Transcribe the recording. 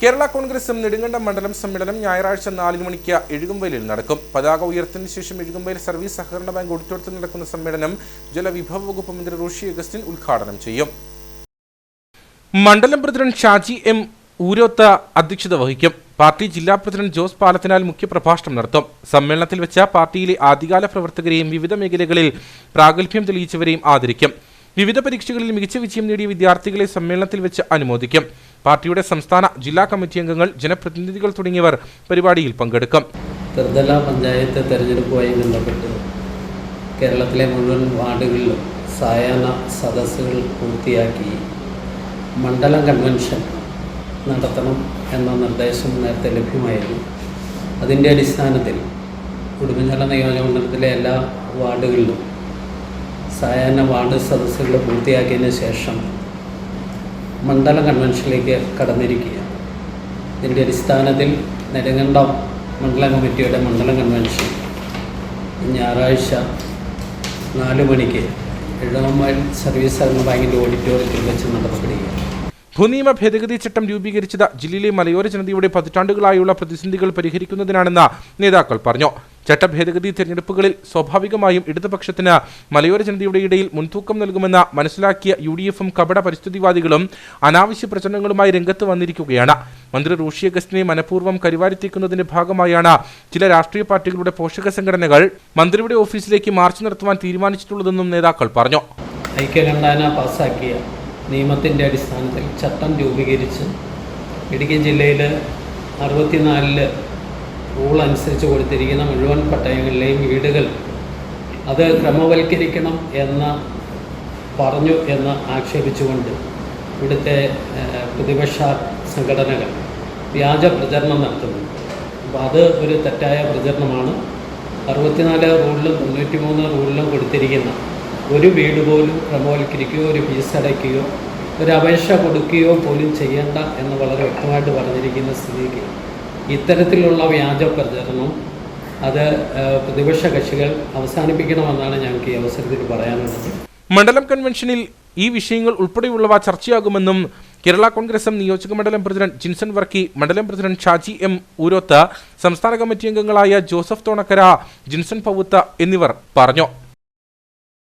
കേരള കോൺഗ്രസും നെടുങ്കണ്ടം മണ്ഡലം സമ്മേളനം ഞായറാഴ്ച നാലിന് മണിക്ക് എഴുകുംവയലിൽ നടക്കും. പതാക ഉയർത്തിന് ശേഷം എഴുകുമ്പയിൽ സർവീസ് സഹകരണ ബാങ്ക് ഓഡിറ്റോറിയത്തിൽ നടക്കുന്ന സമ്മേളനം ജലവിഭവ വകുപ്പ് മന്ത്രി റോഷി അഗസ്റ്റിൻ ഉദ്ഘാടനം ചെയ്യും. മണ്ഡലം പ്രസിഡന്റ് ഷാജി എം ഊരോത്ത അധ്യക്ഷത വഹിക്കും. പാർട്ടി ജില്ലാ പ്രസിഡന്റ് ജോസ് പാലത്തിനാൽ മുഖ്യപ്രഭാഷണം നടത്തും. സമ്മേളനത്തിൽ വെച്ച പാർട്ടിയിലെ ആദ്യകാല പ്രവർത്തകരെയും വിവിധ മേഖലകളിൽ പ്രാഗൽഭ്യം തെളിയിച്ചവരെയും ആദരിക്കും. വിവിധ പരീക്ഷകളിൽ മികച്ച വിജയം നേടിയ വിദ്യാർത്ഥികളെ സമ്മേളനത്തിൽ വെച്ച് അനുമോദിക്കും. പാർട്ടിയുടെ സംസ്ഥാന ജില്ലാ കമ്മിറ്റി അംഗങ്ങൾ ജനപ്രതിനിധികൾ തുടങ്ങിയവർ പരിപാടിയിൽ പങ്കെടുക്കും. തിർദല പഞ്ചായത്ത് തെരഞ്ഞെടുപ്പുമായി ബന്ധപ്പെട്ട് കേരളത്തിലെ മുഴുവൻ വാർഡുകളിലും സായാഹ്ന സദസ്സുകൾ പൂർത്തിയാക്കി മണ്ഡലം കൺവെൻഷൻ നടത്തണം എന്ന നിർദ്ദേശം നേരത്തെ ലഭ്യമായിരുന്നു. അതിന്റെ അടിസ്ഥാനത്തിൽ ഉടുമ്പൻചോല നിയോജകമണ്ഡലത്തിലെ എല്ലാ വാർഡുകളിലും സായാഹ്ന വാർഡ് സദസ്സുകൾ പൂർത്തിയാക്കിയതിന് ശേഷം മണ്ഡലം കൺവെൻഷനിലേക്ക് കടന്നിരിക്കുകയാണ്. ഇതിന്റെ അടിസ്ഥാനത്തിൽ നെടുങ്കണ്ടം മണ്ഡലം കമ്മിറ്റിയുടെ മണ്ഡല കൺവെൻഷൻ ഞായറാഴ്ച നാല് മണിക്ക് എഴുപത് സർവീസ് സഹകരണ ബാങ്കിന്റെ ഓഡിറ്റോറിയത്തിൽ വെച്ച് നടപടിയാണ് ഭൂനിയമ ഭേദഗതി ചട്ടം രൂപീകരിച്ചത് ജില്ലയിലെ മലയോര ജനതയുടെ പതിറ്റാണ്ടുകളായുള്ള പ്രതിസന്ധികൾ പരിഹരിക്കുന്നതിനാണെന്ന് നേതാക്കൾ പറഞ്ഞു. ചട്ട തിരഞ്ഞെടുപ്പുകളിൽ സ്വാഭാവികമായും ഇടതുപക്ഷത്തിന് മലയോര ജനതയുടെ ഇടയിൽ മുൻതൂക്കം നൽകുമെന്ന് മനസ്സിലാക്കിയ യു ഡി എഫും കപട പരിസ്ഥിതിവാദികളും അനാവശ്യ പ്രചരണങ്ങളുമായി രംഗത്ത് വന്നിരിക്കുകയാണ്. മന്ത്രി റൂഷി അഗസ്റ്റിനെ മനഃപൂർവം കരിവാരിത്തേക്കുന്നതിന്റെ ഭാഗമായാണ് ചില രാഷ്ട്രീയ പാർട്ടികളുടെ പോഷക സംഘടനകൾ മന്ത്രിയുടെ ഓഫീസിലേക്ക് മാർച്ച് നടത്തുവാൻ തീരുമാനിച്ചിട്ടുള്ളതെന്നും നേതാക്കൾ പറഞ്ഞു. പാസാക്കിയ നിയമത്തിന്റെ അടിസ്ഥാനത്തിൽ ചട്ടം രൂപീകരിച്ച് ഇടുക്കി ജില്ലയിൽ അറുപത്തിനാലിൽ റൂൾ അനുസരിച്ച് കൊടുത്തിരിക്കുന്ന മുഴുവൻ പട്ടയങ്ങളിലെയും വീടുകൾ അത് ക്രമവൽക്കരിക്കണം എന്ന് പറഞ്ഞു എന്ന് ആക്ഷേപിച്ചുകൊണ്ട് ഇവിടുത്തെ പ്രതിപക്ഷ സംഘടനകൾ വ്യാജ പ്രചരണം നടത്തുന്നു. അപ്പോൾ അത് ഒരു തെറ്റായ പ്രചരണമാണ്. അറുപത്തിനാല് റൂളിലും തൊണ്ണൂറ്റി മൂന്ന് റൂളിലും കൊടുത്തിരിക്കുന്ന ഒരു വീട് പോലും ക്രമവൽക്കരിക്കുകയോ ഒരു ഫീസ് അടയ്ക്കുകയോ ഒരു അപേക്ഷ കൊടുക്കുകയോ പോലും ചെയ്യേണ്ട എന്ന് വളരെ വ്യക്തമായിട്ട് പറഞ്ഞിരിക്കുന്ന സ്ഥിതിക്ക് ഇത്തരത്തിലുള്ള വ്യാജ പ്രചരണം അത് പ്രതിപക്ഷ കക്ഷികൾ അവസാനിപ്പിക്കണമെന്നാണ് ഞങ്ങൾക്ക് ഈ അവസരത്തിൽ പറയാനുള്ളത്. മണ്ഡലം കൺവെൻഷനിൽ ഈ വിഷയങ്ങൾ ഉൾപ്പെടെയുള്ളവ ചർച്ചയാകുമെന്നും കേരള കോൺഗ്രസ് എം നിയോജക മണ്ഡലം പ്രസിഡന്റ് ജിൻസൺ വർക്കി മണ്ഡലം പ്രസിഡന്റ് ഷാജി എം ഊരോത്ത് സംസ്ഥാന കമ്മിറ്റി അംഗങ്ങളായ ജോസഫ് തോണക്കര ജിൻസൺ പവുത്ത എന്നിവർ പറഞ്ഞു.